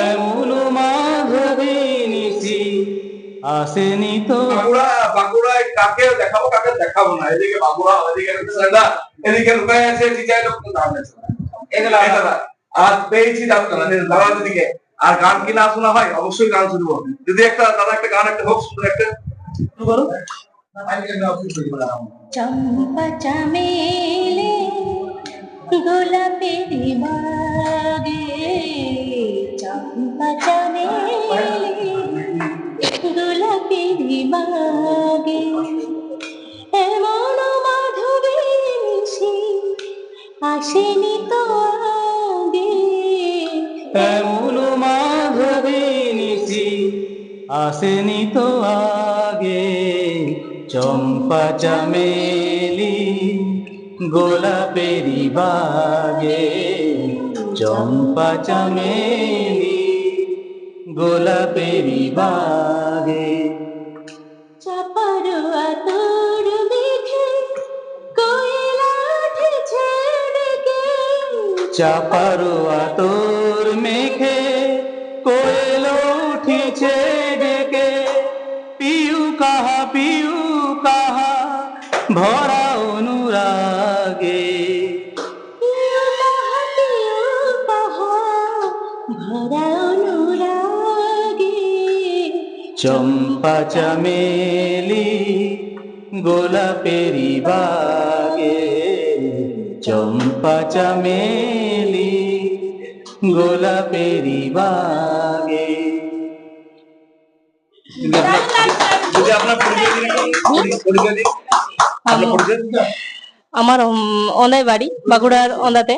এমন মাধবী নিশি আসেনি তো। বাঁকুড়া বাঁকুড়ায় কাকে দেখাবো কাকে দেখাবো না। এদিকে বাঁকুড়া ওদিকে ছেলেটা এদিকে লুকায় আছে লোক দাম এগুলা আর পেয়েছি দিকে আর গান কি না শোনা হয়? অবশ্যই গান শুনব। যদি একটা দাদা একটা গান একটা হোক সুন্দর একটা। শুরু করো চম্পা চামেলে গোলাপের বাগে এমন মাধবী মিশি আসেনি তো আগে। এমন মাধবী নিশি আসেনি তো আগে। চম্পা চামেলি গোলাপেরি বাগে। চম্পা চামেলি গোলাপেরি বাগে। চাপারোয়া তোর মেঘে কোয়েল উঠিছে ডেকে। পিউ কাহা পিউ কাহা ভরা অনুরাগে। চম্পা চামেলি গোলাপেরি বাগে। চম্পা চামেলি গোলাপেরি বাগে। পরিচয় আমার অন্দায় বাড়ি বাঁকুড়ার অন্দাতে।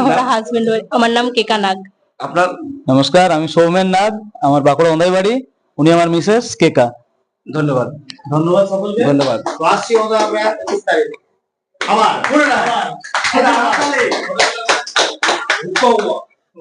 আমার হাজবেন্ড আমার নাম কেকা নাগ। আপনার নমস্কার আমি সৌমেন নাগ আমার বাঁকুড়া ওন্দাই বাড়ি উনি আমার মিসেস কেকা। ধন্যবাদ। ধন্যবাদ সকলকে। ধন্যবাদ। আসছি আমরা তারিখ আমার পুরো না